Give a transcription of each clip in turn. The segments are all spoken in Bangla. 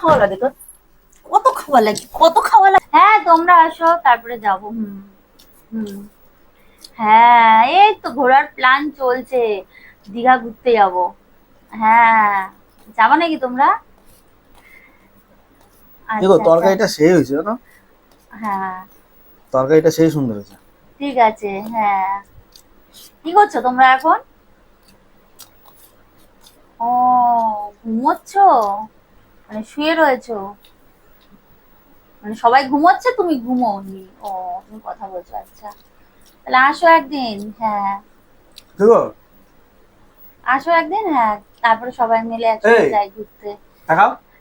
খাওয়া লাগে তোর কত খাওয়া লাগে কত খাওয়া লাগে হ্যাঁ তোমরা আসো তারপরে যাব হুম হুম। হ্যাঁ এই তো ঘোরার প্ল্যান চলছে দীঘা ঘুরতে যাব। হ্যাঁ যাব নাকি তোমরা? দেখো আচ্ছা, তরকারিটা সেই হয়েছে আচ্ছা। হ্যাঁ। তরকারিটা সেই সুন্দর হয়েছে। ঠিক আছে হ্যাঁ। কি করছ তোমরা এখন? ও ঘুমোচ্ছ? মানে শুয়ে রয়েছো? মানে সবাই ঘুমোচ্ছে তুমি ঘুমোনি ও তুমি কথা বলছো আচ্ছা। তাহলে আসো একদিন হ্যাঁ। দেখো আসো একদিন হ্যাঁ। তারপরে সবাই মিলে একসাথে যাই ঘুরতে।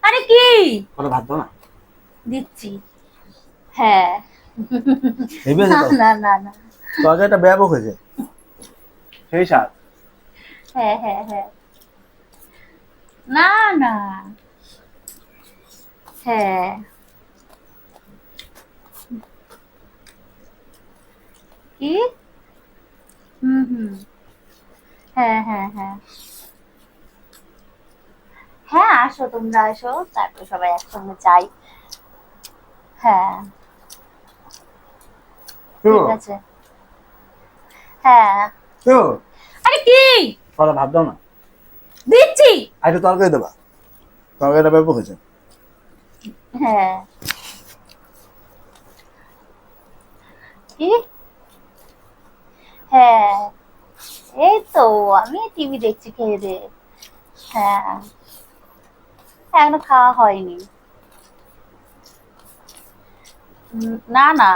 আরে কি? ওটা ভাত না? দিচ্ছি। হ্যাঁ। না না না না। তরকারিটা ব্যাপক হয়েছে। সেই স্বাদ। হ্যাঁ হ্যাঁ হ্যাঁ। না না। হ্যাঁ। কি? হুম হুম। হ্যাঁ হ্যাঁ হ্যাঁ। হ্যাঁ আসো তোমরা আসো। তারপর সবাই একসঙ্গে যাই। হ্যাঁ। ঠিক আছে। হ্যাঁ। দেখো আরে কি? ওটা ভাত দাও না। দিচ্ছি। আর তরকারি দেবা। তরকারিটা ব্যাপক হয়েছে হ্যাঁ। হ্যাঁ। এই তো, আমি টিভি দেখছি খেয়ে দে হ্যাঁ। এখনও খাওয়া হয়নি। না না।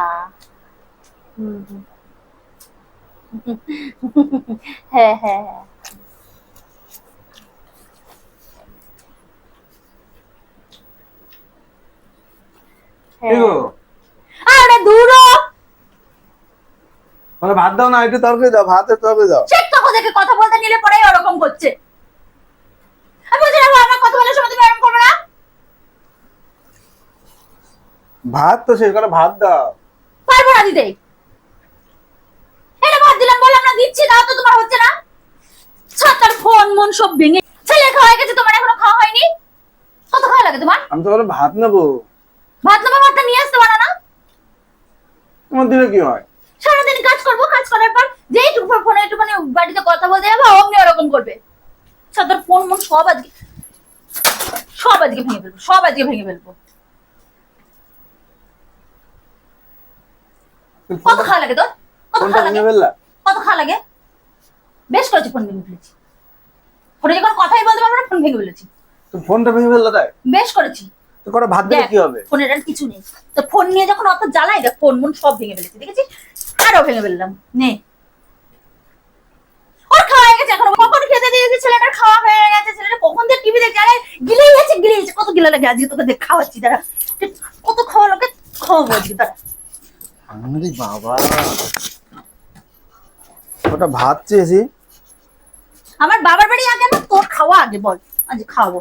হ্যাঁ হ্যাঁ হ্যাঁ। আরে দূরো ওটা ভাত দাও না একটু তরকারি দাও ভাতের তরকারি দাও। দেখে কথা বলতে নিলে পরেই ওরকম করছে। আমি বলছি না আমার কথা বলার সময় তুমি এরকম করবে না? ভাত তো শেষ করে ভাত দাও। পারব না দিতে। এটা ভাত দিলাম বললাম না দিচ্ছি না তো তোমার হচ্ছে না। ছাতার ফোন মন সব ভেঙে ছেলে খাওয়া গেছে তোমার এখনও খাওয়া হয়নি? কত খাওয়া লাগে তোমার? আমি তো ভাত নেব। ভাত নিয়ে আসতে পারো না। তোমার দিনে কি হয়? সারাদিন কাজ করব কাজ করার পর যেই টুকু ফোনে একটুখানি বাড়িতে কথা বলতে যাব অমনি ওরকম করবে। ছাতার ফোন মন সব আজকে সব আজকে ভেঙে ফেলব সব আজকে ভেঙে ফেলব। কত খাওয়া লাগে তোর? কত খাওয়া লাগে? কত খাওয়া লাগে? বেশ করেছি ফোন ভেঙে ফেলেছি। ফোনে যখন কথাই বলতে পারব না ফোন ভেঙে ফেলেছি। ফোনটা ভেঙে ফেললা তাই? বেশ করেছি। তো করে ভাত দিলে কি হবে? ফোনের আর কিছু নেই। তো ফোন নিয়ে যখন অত জ্বালাই দেখ ফোন মন সব ভেঙে ফেলেছি দেখেছিস? আরও ভেঙে ফেললাম। নে। ওর খাওয়া হয়ে গেছে এখন। কখন খেতে দিয়েছে ছেলেটার খাওয়া হয়ে গেছে? ছেলেটা কখন টিভি দেখে আরে গিলেই গেছে গেছে। কত গিলা লাগে আজকে তোকে দেখ খাওয়াচ্ছি তারা কত খাওয়া লোকে আরে বাবা। ওটা ভাত চেয়েছি। আমার বাবার বাড়ি আগে না তোর খাওয়া আগে বল। আজ খাওয়াবো।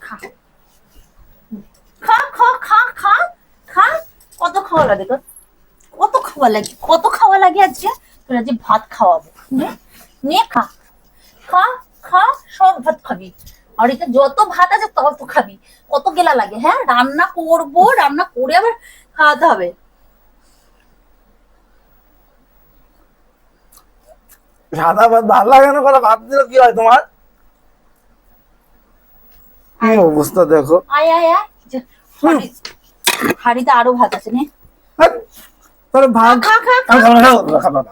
খা। খা। খা খা খা কত খাওয়া লাগে তোর কত খাওয়া লাগে কত খাওয়া লাগে আজকে তোর আজকে ভাত খাওয়াবো নে নে খা খা খা সব ভাত খাবি আর এটা যত ভাত আছে তত খাবি কত গেলা লাগে হ্যাঁ রান্না করব রান্না করে আবার খাওয়াতে হবে সাদা ভাত ভালো লাগে না করে ভাত দিলে কি হয় তোমার? কি অবস্থা দেখো। আয় আয় আয়। যে, আরও ভাত আছে নে। তাহলে ভাত খা খা খা।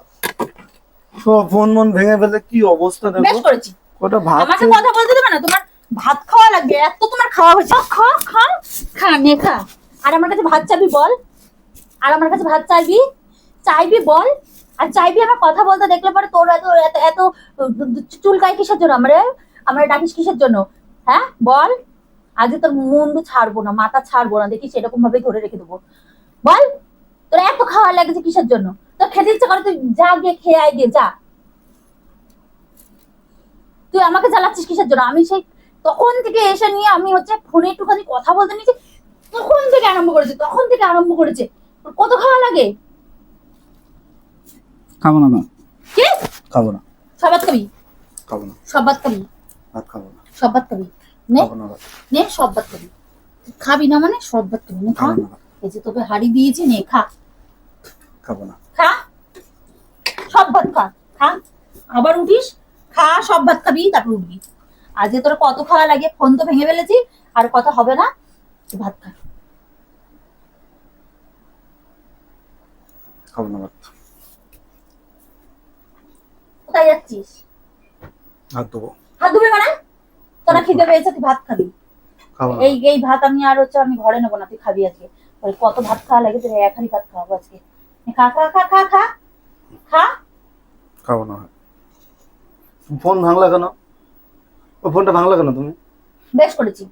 ফোন মন ভেঙে ফেলে কি অবস্থা বেশ দেখো করেছি। ওটা ভাত আমাকে কথা বলতে দেবে না? তোমার ভাত খাওয়া লাগবে। এত তোমার খাওয়া হয়েছে। খা খা খা নে খা। আর আমার কাছে ভাত চাইবি বল। আর আমার কাছে ভাত চাইবি চাইবি বল। আর চাইবি আমার কথা বলতে দেখলে পরে তোর এত এত এত, চুলকায় কিসের জন্য আমরা? আমরা ডাকিস কিসের জন্য? হ্যাঁ? বল। আজকে তোর মুন্ডু ছাড়বো না, মাথা ছাড়বো না দেখিস এরকম ভাবে ধরে রেখে দেবো। বল। তোর এত খাওয়া লাগছে কিসের জন্য? তোর খেতে ইচ্ছে করে তুই যা গিয়ে খেয়ে আয় গিয়ে, যা। তুই আমাকে জ্বালাচ্ছিস কিসের জন্য? আমি সেই তখন থেকে এসে নিয়ে আমি হচ্ছে ফোনে একটুখানি কথা বলতে নিয়েছি, তখন থেকে আরম্ভ করেছে, তখন থেকে আরম্ভ করেছে। কত খাওয়া লাগে? খাব না কি? খাব না। সব ভাত খাবি? খাব না। সব ভাত খাবি? ভাত খাব না। সব ভাত খাবি? নে। না সব ভাত খাবি। খাবি না মানে সব ভাত খাবি। নে খা। এই যে তোকে হাড়ি দিয়েছি নে খা। খাব না। খা। সব ভাত খা। খা। আবার উঠিস খা সব ভাত খাবি তারপর উঠবি। আজকে তোর কত খাওয়া লাগে ফোন তো ভেঙে ফেলেছি আর কথা হবে না ভাত খা। খাব না ভাত। কোথায় যাচ্ছিস? হাত দেবো হাত ধুবি মানে? তোরা খিদে পেয়েছে তুই ভাত খাবি। এই এই ভাত আমি আর হচ্ছে আমি ঘরে নেব না তুই খাবি আজকে। কত ভাত খাওয়া লাগে এক হাঁড়ি ভাত খাওয়াবো আজকে। খা খা খা খা খা। খা। খাব না। ফোন ভাঙলা কেন? ও ফোনটা ভাঙলা কেন তুমি? বেশ করেছি।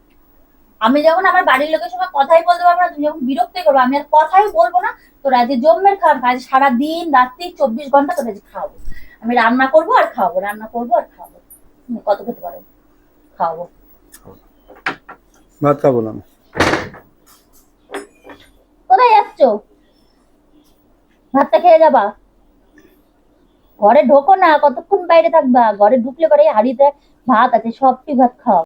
আমি যখন আমার বাড়ির লোকের সঙ্গে কথাই বলতে পারব না তুমি যখন বিরক্তি করব আমি আর কথাই বলব না তোর আজকে জন্মের খাওয়ার আজ সারাদিন রাত্রি চব্বিশ ঘণ্টা তোর আজকে খাওয়াবো। আমি রান্না করব আর খাওয়াবো রান্না করব আর খাওয়াবো। কত খেতে পারো? খাওয়াবো। ভাত খাব না কোথায় যাচ্ছ? ভাতটা খেয়ে যাবা? ঘরে ঢোকো না কতক্ষণ বাইরে থাকবা? ঘরে ঢুকলে পরে হাড়িতে ভাত আছে সবটি ভাত খাও।